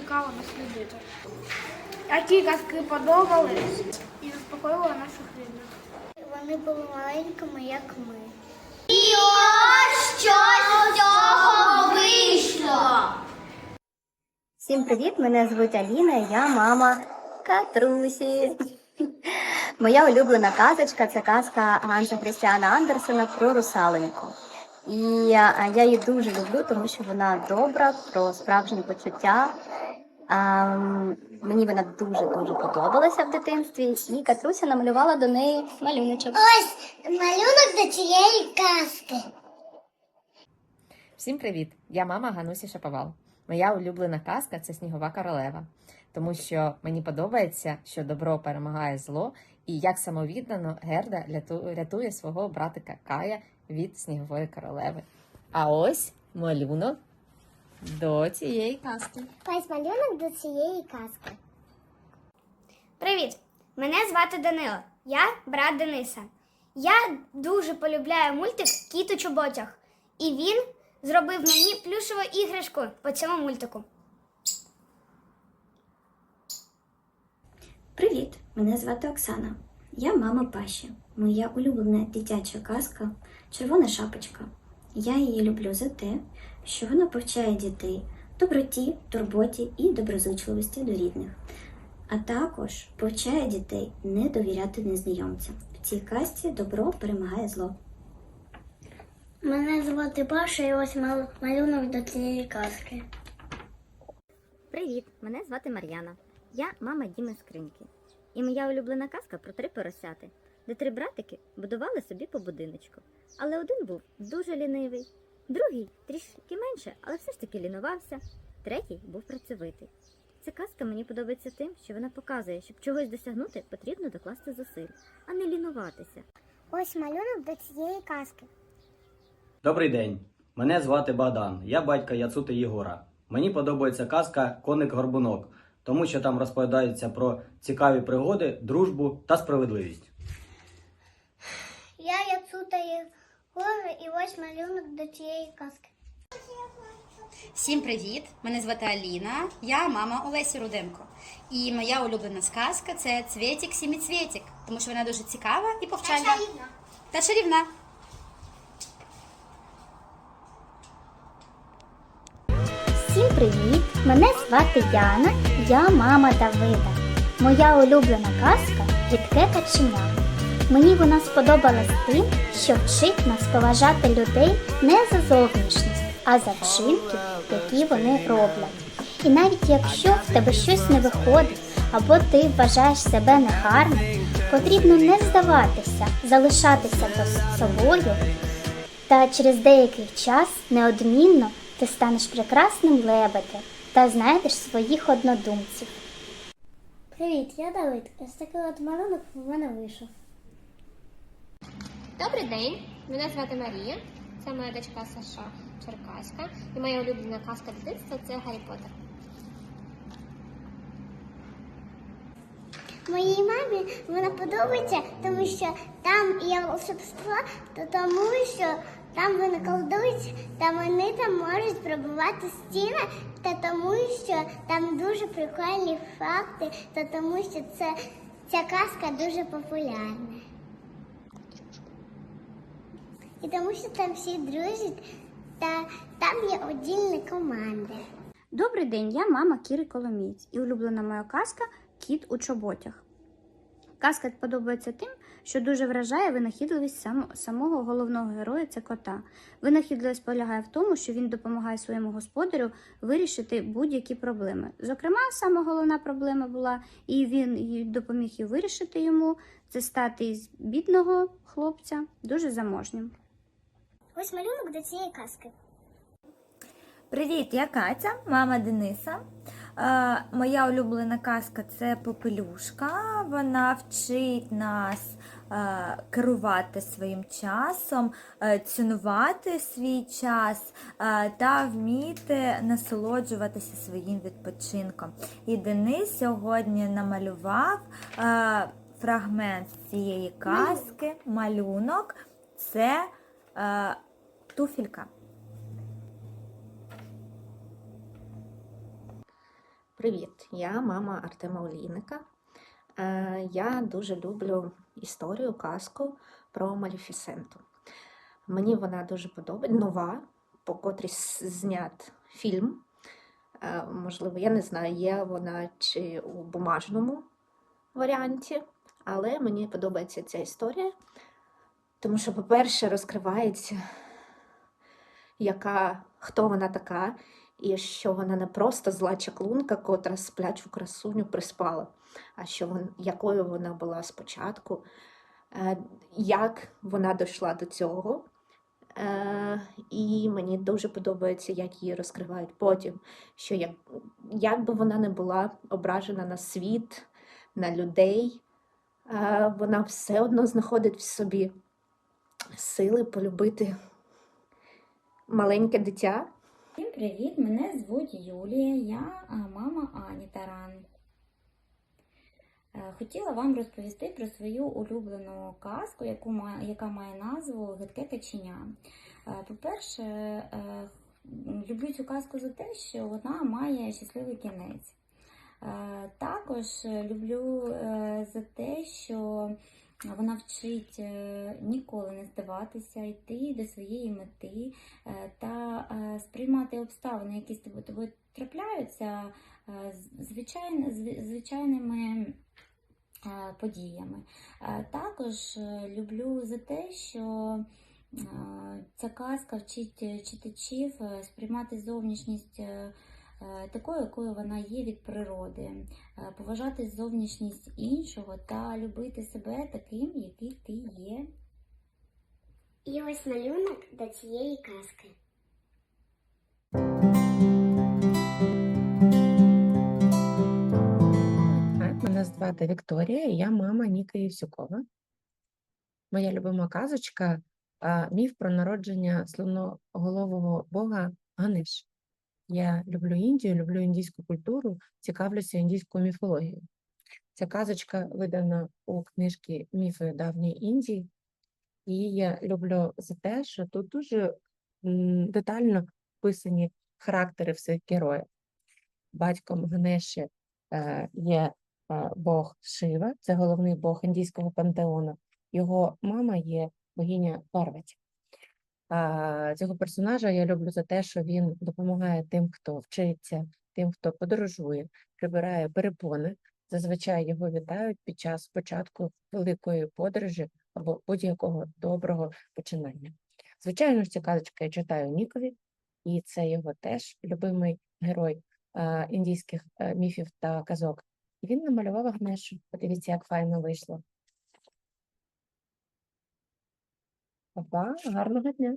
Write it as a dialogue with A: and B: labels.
A: цікаво наслідити. Які казки подобались і заспокоювали наших рідних.
B: Вони були маленькими, як ми.
C: І ось що з цього вийшло.
D: Всім привіт! Мене звуть Аліна, я мама Катрусі. Моя улюблена казочка це казка Ганса Христіана Андерсена про русаленьку. І я її дуже люблю, тому що вона добра, про справжні почуття. А, мені вона дуже дуже подобалася в дитинстві, і Катруся намалювала до неї малюночок.
B: Ось малюнок до цієї казки.
E: Всім привіт! Я мама Ганусі Шаповал. Моя улюблена казка це Снігова королева, тому що мені подобається, що добро перемагає зло, і як самовіддано Герда рятує свого братика Кая від снігової королеви. А ось малюнок до цієї казки.
B: Ось малюнок до цієї казки.
A: Привіт! Мене звати Данило. Я брат Дениса. Я дуже полюбляю мультик Кіт у чоботях. І він зробив мені плюшову іграшку по цьому мультику.
F: Привіт! Мене звати Оксана. Я мама Паші. Моя улюблена дитяча казка Червона шапочка. Я її люблю за те, що вона повчає дітей доброті, турботі і доброзичливості до рідних, а також повчає дітей не довіряти незнайомцям. В цій казці добро перемагає зло.
B: Мене звати Паша і ось мал- малюнок до цієї казки.
D: Привіт! Мене звати Мар'яна. Я мама Діми Скриньки. І моя улюблена казка про три поросяти, де три братики будували собі по будиночку. Але один був дуже лінивий, другий трішки менше, але все ж таки лінувався, третій був працьовитий. Ця казка мені подобається тим, що вона показує, щоб чогось досягнути, потрібно докласти зусиль, а не лінуватися.
B: Ось малюнок до цієї казки.
G: Добрий день. Мене звати Богдан. Я батько Яцути Єгора. Мені подобається казка Коник Горбунок, тому що там розповідається про цікаві пригоди, дружбу та справедливість.
B: Я Яцута Єгора і ось малюнок до цієї казки.
H: Всім привіт! Мене звати Аліна, я мама Олесі Руденко. І моя улюблена сказка це Цвєтік Сіміцвєтік, тому що вона дуже цікава і повчальна. Та чарівна.
D: Всім привіт! Мене звати Яна, я мама Давида. Моя улюблена казка Рідке каченя. Мені вона сподобалась тим, що вчить нас поважати людей не за зовнішність, а за вчинки, які вони роблять. І навіть якщо в тебе щось не виходить, або ти вважаєш себе негарним, потрібно не здаватися, залишатися собою та через деякий час неодмінно ти станеш прекрасним лебедем та знайдеш своїх однодумців.
B: Привіт, я Давид. Ось такий от малюнок у мене вийшов.
I: Добрий день, мене звати Марія. Це моя дочка Саша Черкаська. І моя улюблена казка дитинства це Гаррі Поттер.
B: Моїй мамі вона подобається, тому що там є волшебство, то тому що там вони колдують, та вони там можуть пробувати стіни, та тому що там дуже прикольні факти, та тому що це ця казка дуже популярна. І тому що там всі дружать, та там є одільні команди.
J: Добрий день, я мама Кіри Коломієць і улюблена моя казка Кіт у чоботях. Казка подобається тим, що дуже вражає винахідливість сам- самого головного героя це кота. Винахідливість полягає в тому, що він допомагає своєму господарю вирішити будь-які проблеми. Зокрема, сама головна проблема була, і він допоміг її вирішити йому це стати із бідного хлопця дуже заможнім.
B: Ось малюнок до цієї казки.
K: Привіт, я Катя, мама Дениса. Е, моя улюблена казка це Попелюшка. Вона вчить нас е, керувати своїм часом, е, цінувати свій час е, та вміти насолоджуватися своїм відпочинком. І Денис сьогодні намалював е, фрагмент цієї казки, малюнок. Це е, туфелька.
L: Привіт, я мама Артема Олійника. Е, Я дуже люблю історію, казку про Малефісенту. Мені вона дуже подобається, нова, по котрій знят фільм. Е, Можливо, я не знаю, є вона чи у бумажному варіанті, але мені подобається ця історія, тому що, по-перше, розкривається, яка, хто вона така, і що вона не просто зла чаклунка, котра сплячу красуню приспала, а що вон, якою вона була спочатку, е, як вона дійшла до цього. Е, і мені дуже подобається, як її розкривають потім, що як, як би вона не була ображена на світ, на людей, е, вона все одно знаходить в собі сили полюбити маленьке дитя.
F: Всім привіт! Мене звуть Юлія, я мама Ані Таран. Е, Хотіла вам розповісти про свою улюблену казку, яку яка має назву Гидке каченя. Е, По-перше, е, люблю цю казку за те, що вона має щасливий кінець. Також люблю за те, що вона вчить е, ніколи не здаватися, йти до своєї мети е, та е, сприймати обставини, які з тобою, трапляються, звичайними подіями. Також люблю за те, що ця казка вчить читачів сприймати зовнішність. Е, Такою, якою вона є від природи, е, поважати зовнішність іншого та любити себе таким, який ти є.
B: І ось малюнок до цієї казки.
M: Мене звати Вікторія, і я мама Ніки Євсюкова. Моя любима казочка міф про народження слоноголового бога Ганеш. Я люблю Індію, люблю індійську культуру, цікавлюся індійською міфологією. Ця казочка видана у книжці Міфи давньої Індії, і я люблю за те, що тут дуже детально вписані характери всіх героїв. Батьком Ганеші е, є е, Бог Шива, це головний Бог індійського пантеону. Його мама є богиня Парваті. А, Цього персонажа я люблю за те, що він допомагає тим, хто вчиться, тим, хто подорожує, прибирає перепони. Зазвичай його вітають під час початку великої подорожі або будь-якого доброго починання. Звичайно ж, цю казочку я читаю Нікові, і це його теж любимий герой а, індійських е, міфів та казок. І він намалював Агнешу. Подивіться, як файно вийшло. Па-па, гарного дня!